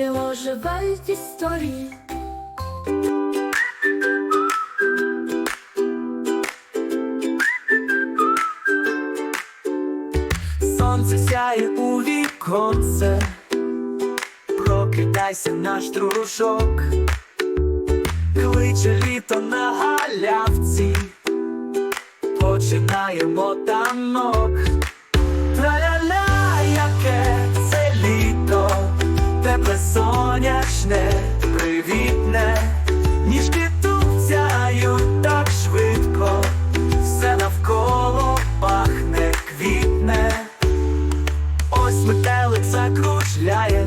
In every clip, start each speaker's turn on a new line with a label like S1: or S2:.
S1: і оживають історії.
S2: Сонце сяє у віконце, прокидайся наш дружок, кличе літо на галявці, починаємо танок. Метелик закружляє,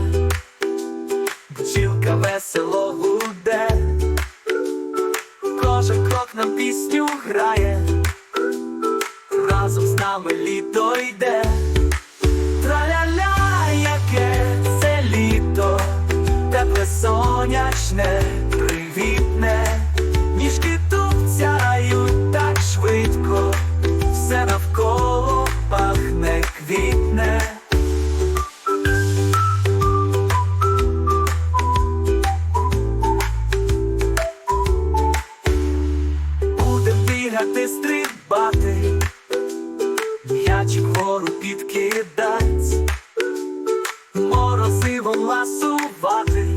S2: бджілка весело гуде, кожен крок нам пісню грає, разом з нами літо йде. Траля-ля, яке це літо, тепле сонячне, стрибати, м'ячик вгору підкидать, морозивом ласувати,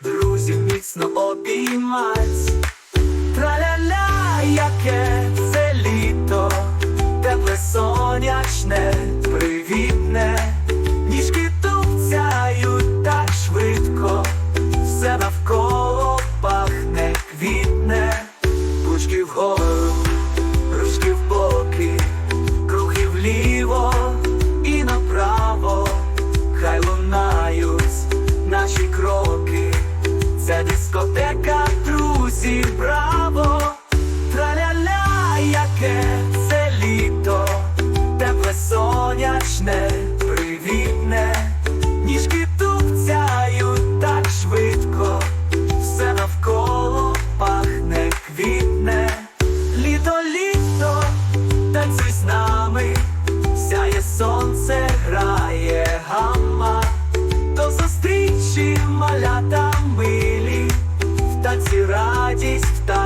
S2: друзів міцно обіймать, Траля-ля, яке це літо, тепле сонячне, привітне, ніжки тупцяють так швидко, все навколо пахне квітне. пучки Вгору дискотека, друзі, браво, траля-ля, яке це літо, тепле сонячне, привітне, ніжки тупцяють так швидко, все навколо пахне, квітне, літо, літо, танцюй з нами, сяє сонце, грає гамма, до зустрічі малята. stop